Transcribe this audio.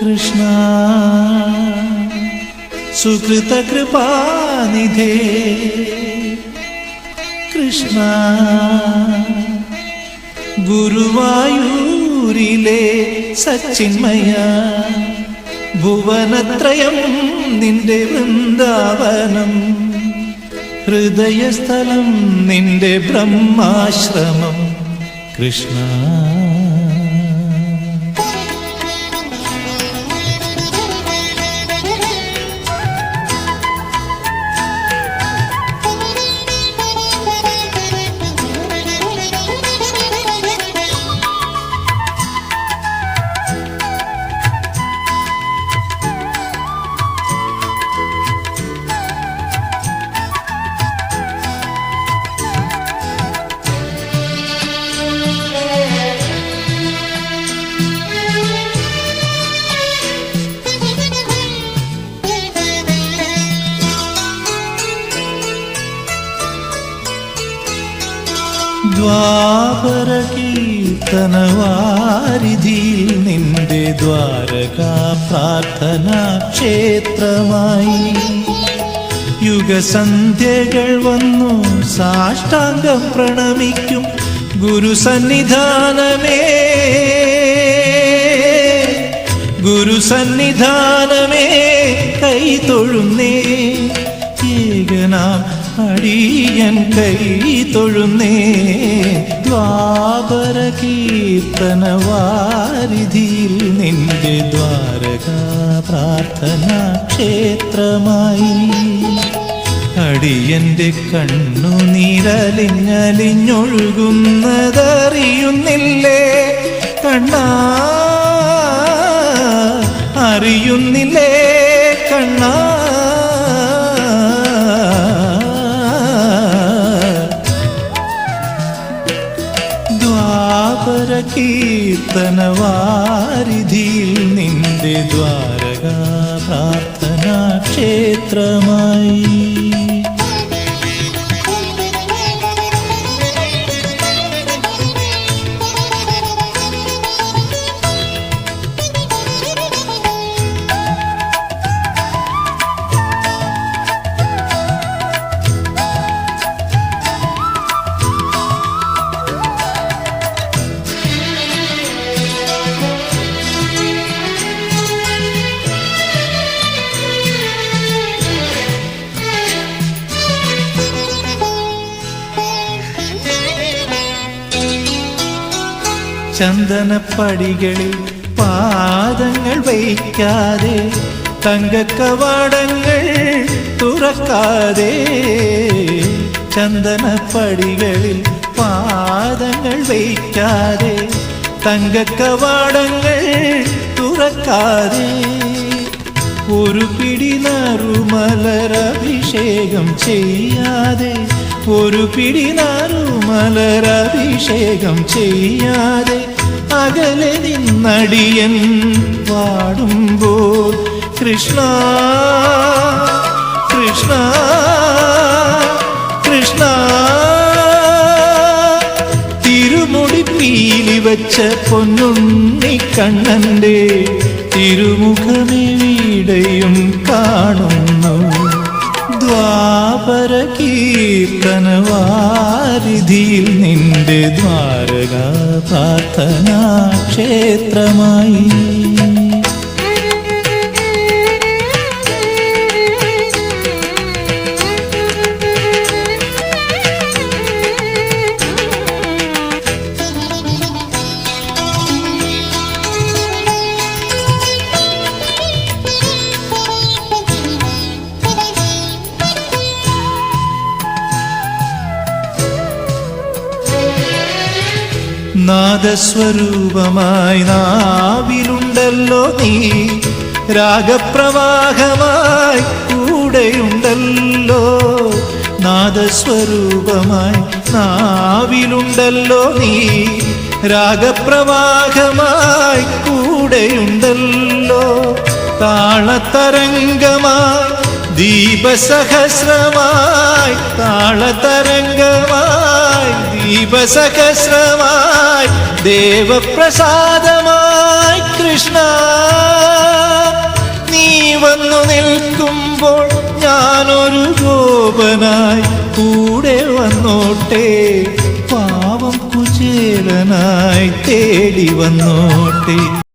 കൃഷ്ണ. സുഹൃതകൃപാനിധേ കൃഷ്ണ ഗുരുവായൂരിലെ സച്ചിന്മയ ഭുവനത്രയം നിന്റെ വൃന്ദാവനം ഹൃദയസ്ഥലം നിന്റെ ബ്രഹ്മാശ്രമം. കൃഷ്ണ. ദ്വാപര കീർത്തനവാരിധി നിന്റെ ദ്വാരകാ പ്രാർത്ഥന ക്ഷേത്രമായി യുഗസന്ധ്യകൾ വന്നു സാഷ്ടാംഗം പ്രണമിക്കും ഗുരുസന്നിധാനമേ. ഗുരുസന്നിധാനമേ കൈ തൊഴുന്നേ. ഏകനാം അടിയൻ കൈ തൊഴുന്നേ. ദ്വാപര കീർത്തനവാരിധിയിൽ നിന്റെ ദ്വാരക പ്രാർത്ഥന ക്ഷേത്രമായി അടിയന്റെ കണ്ണു നീരലിഞ്ഞലിഞ്ഞൊഴുകുന്നതറിയുന്നില്ലേ? കണ്ണാ അറിയുന്നില്ലേ? കീർത്തനവാരിധിയിൽ നിന്റെ ദ്വാരകാ ചന്ദനപ്പടികളിൽ പാദങ്ങൾ വയ്ക്കാതെ തങ്കക്കവാടങ്ങൾ തുറക്കാതെ ചന്ദനപ്പടികളിൽ പാദങ്ങൾ വയ്ക്കാതെ തങ്കക്കവാടങ്ങൾ തുറക്കാതെ. ഒരു പിടി നറുമലരഭിഷേകം ചെയ്യാതെ ഒരു പിടി നറുമലരഭിഷേകം ചെയ്യാതെ അകലെ നിന്നടിയൻ പാടുമ്പോൾ കൃഷ്ണ കൃഷ്ണ കൃഷ്ണ. തിരുമുടി പീലി വച്ച പൊന്നുണ്ണി കണ്ണന്റെ തിരുമുഖമേ വീടയും ദ്വാപര കീർത്തനവാരിധിയിൽ നിന്റെ ദ്വാരക പ്രാർത്ഥനാ ക്ഷേത്രമായി നാദസ്വരൂപമായി നാവിലുണ്ടല്ലോ നീ. രാഗപ്രവാഹമായി കൂടെയുണ്ടല്ലോ. നാദസ്വരൂപമായി നാവിലുണ്ടല്ലോ നീ. രാഗപ്രവാഹമായി കൂടെയുണ്ടല്ലോ. താളതരംഗമായി ദീപസഹസ്രമായി താളതരംഗമായി ദീപസഹസ്രമായി ദേവപ്രസാദമായി കൃഷ്ണ. നീ വന്നു നിൽക്കുമ്പോൾ ഞാനൊരു ഗോപനായി കൂടെ വന്നോട്ടെ പാവം കുചേലനായി തേടി വന്നോട്ടെ.